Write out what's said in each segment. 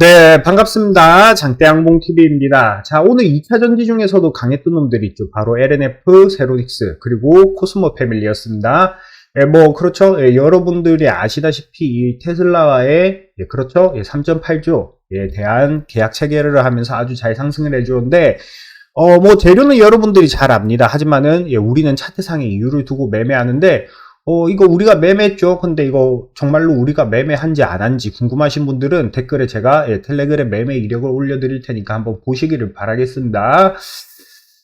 네, 반갑습니다. 장대양봉TV입니다. 자, 오늘 2차 전지 중에서도 강했던 놈들이 있죠. 바로 LNF, 세로닉스, 그리고 코스모 패밀리였습니다. 예, 뭐, 그렇죠. 예, 여러분들이 아시다시피 이 테슬라와의, 예, 그렇죠. 예, 3.8조에 대한 계약 체결을 하면서 아주 잘 상승을 해주는데, 어, 뭐, 재료는 여러분들이 잘 압니다. 하지만은, 예, 우리는 차트상의 이유를 두고 매매하는데, 어, 이거 우리가 매매했죠. 근데 이거 정말로 우리가 매매한지 안 한지 궁금하신 분들은 댓글에 제가 예, 텔레그램 매매 이력을 올려드릴 테니까 한번 보시기를 바라겠습니다.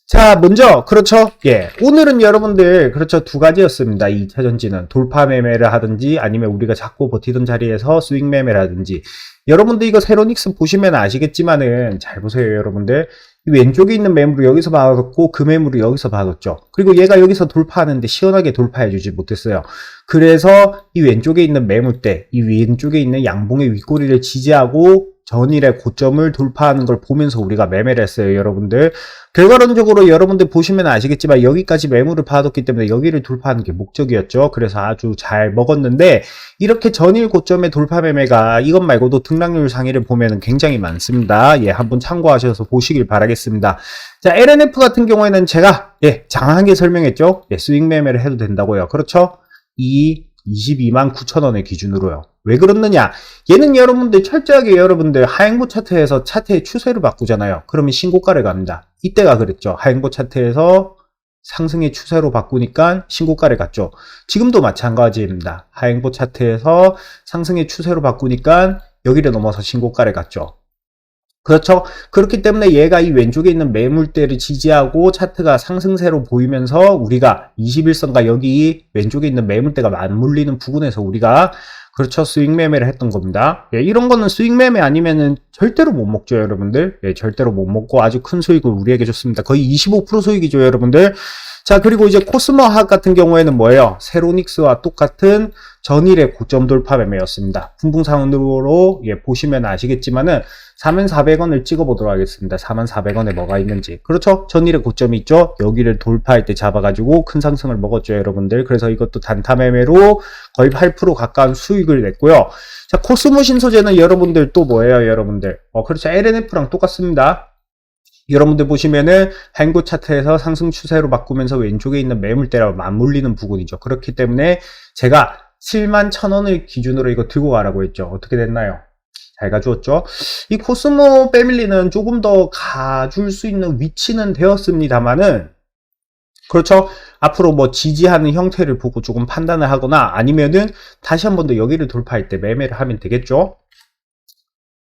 자, 먼저, 그렇죠. 예. 오늘은 여러분들, 그렇죠. 두 가지였습니다. 이 2차 전지는. 돌파 매매를 하든지, 아니면 우리가 잡고 버티던 자리에서 스윙 매매를 하든지. 여러분들 이거 세로닉스 보시면 아시겠지만은, 잘 보세요, 여러분들. 이 왼쪽에 있는 매물을 여기서 받았고, 그 매물을 여기서 받았죠. 그리고 얘가 여기서 돌파하는데 시원하게 돌파해주지 못했어요. 그래서 이 왼쪽에 있는 매물대, 이 왼쪽에 있는 양봉의 윗꼬리를 지지하고, 전일의 고점을 돌파하는 걸 보면서 우리가 매매를 했어요, 여러분들. 결과론적으로 여러분들 보시면 아시겠지만 여기까지 매물을 받았기 때문에 여기를 돌파하는 게 목적이었죠. 그래서 아주 잘 먹었는데 이렇게 전일 고점의 돌파 매매가 이것 말고도 등락률 상위를 보면 굉장히 많습니다. 예, 한번 참고하셔서 보시길 바라겠습니다. 자, LNF 같은 경우에는 제가 예, 장하게 설명했죠. 예, 스윙 매매를 해도 된다고요. 그렇죠? 이 22만 9천 원의 기준으로요. 왜 그렇느냐? 얘는 여러분들 철저하게 여러분들 하행보 차트에서 차트의 추세를 바꾸잖아요. 그러면 신고가를 갑니다. 이때가 그랬죠. 하행보 차트에서 상승의 추세로 바꾸니까 신고가를 갔죠. 지금도 마찬가지입니다. 하행보 차트에서 상승의 추세로 바꾸니까 여기를 넘어서 신고가를 갔죠. 그렇죠. 그렇기 때문에 얘가 이 왼쪽에 있는 매물대를 지지하고 차트가 상승세로 보이면서 우리가 21선과 여기 왼쪽에 있는 매물대가 맞물리는 부분에서 우리가 그렇죠. 스윙 매매를 했던 겁니다. 예, 이런 거는 스윙 매매 아니면은 절대로 못 먹죠, 여러분들. 예, 절대로 못 먹고 아주 큰 수익을 우리에게 줬습니다. 거의 25% 수익이죠, 여러분들. 자, 그리고 이제 코스모학 같은 경우에는 뭐예요? 세로닉스와 똑같은 전일의 고점 돌파 매매였습니다. 분봉상으로 예, 보시면 아시겠지만은 4400원을 찍어보도록 하겠습니다. 4400원에 뭐가 있는지. 그렇죠? 전일의 고점이 있죠? 여기를 돌파할 때 잡아가지고 큰 상승을 먹었죠, 여러분들. 그래서 이것도 단타 매매로 거의 8% 가까운 수익을 냈고요. 자, 코스모 신소재는 여러분들 또 뭐예요, 여러분들? 어, 그렇죠. LNF랑 똑같습니다. 여러분들 보시면은 행고 차트에서 상승 추세로 바꾸면서 왼쪽에 있는 매물대랑 맞물리는 부분이죠. 그렇기 때문에 제가 7만 1000원을 기준으로 이거 들고 가라고 했죠. 어떻게 됐나요? 잘 가주었죠. 이 코스모 패밀리는 조금 더 가줄 수 있는 위치는 되었습니다만은 그렇죠. 앞으로 뭐 지지하는 형태를 보고 조금 판단을 하거나 아니면은 다시 한 번 더 여기를 돌파할 때 매매를 하면 되겠죠.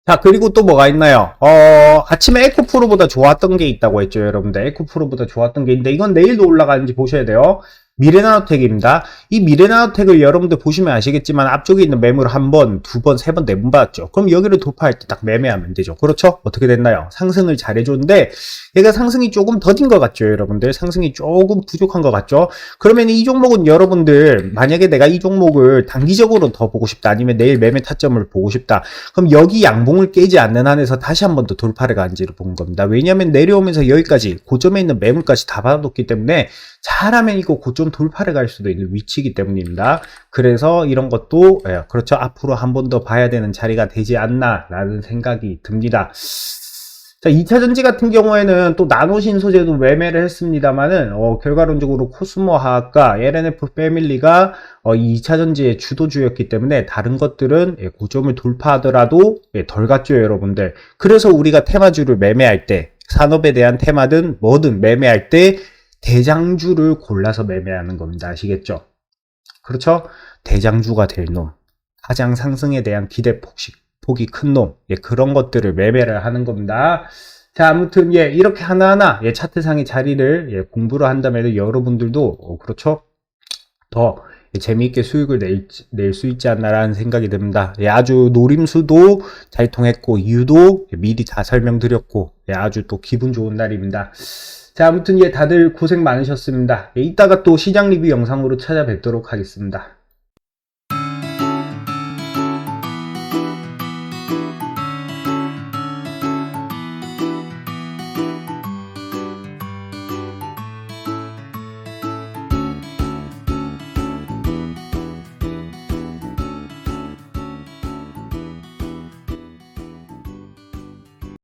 자, 그리고 또 뭐가 있나요? 어, 아침에 에코프로보다 좋았던 게 있다고 했죠, 여러분들. 에코프로보다 좋았던 게 있는데, 이건 내일도 올라가는지 보셔야 돼요. 미래나노텍입니다. 이 미래나노텍을 여러분들 보시면 아시겠지만 앞쪽에 있는 매물 한 번, 두 번, 세 번, 네 번 받았죠. 그럼 여기를 돌파할 때 딱 매매하면 되죠. 그렇죠? 어떻게 됐나요? 상승을 잘 해줬는데 얘가 상승이 조금 더딘 것 같죠, 여러분들. 상승이 조금 부족한 것 같죠. 그러면 이 종목은 여러분들 만약에 내가 이 종목을 단기적으로 더 보고 싶다, 아니면 내일 매매 타점을 보고 싶다. 그럼 여기 양봉을 깨지 않는 한에서 다시 한 번 더 돌파를 간지를 본 겁니다. 왜냐하면 내려오면서 여기까지 고점에 있는 매물까지 다 받아놓기 때문에 잘하면 이거 고점 돌파를 갈 수도 있는 위치이기 때문입니다. 그래서 이런 것도 예, 그렇죠. 앞으로 한 번 더 봐야 되는 자리가 되지 않나라는 생각이 듭니다. 자, 2차 전지 같은 경우에는 또 나노신 소재도 매매를 했습니다만은, 어, 결과론적으로 코스모 화학과 LNF 패밀리가 어, 이 2차 전지의 주도주였기 때문에 다른 것들은 예, 고점을 돌파하더라도 예, 덜 갔죠, 여러분들. 그래서 우리가 테마주를 매매할 때, 산업에 대한 테마든 뭐든 매매할 때 대장주를 골라서 매매하는 겁니다. 아시겠죠? 그렇죠? 대장주가 될 놈. 가장 상승에 대한 기대 폭식, 폭이 큰 놈. 예, 그런 것들을 매매를 하는 겁니다. 자, 아무튼, 예, 이렇게 하나하나, 예, 차트상의 자리를, 예, 공부를 한다면 여러분들도, 어, 그렇죠? 더, 예, 재미있게 수익을 낼, 낼수 있지 않나라는 생각이 듭니다. 예, 아주 노림수도 잘 통했고, 이유도 예, 미리 다 설명드렸고, 예, 아주 또 기분 좋은 날입니다. 자, 아무튼 예, 다들 고생 많으셨습니다. 예, 이따가 또 시장 리뷰 영상으로 찾아뵙도록 하겠습니다.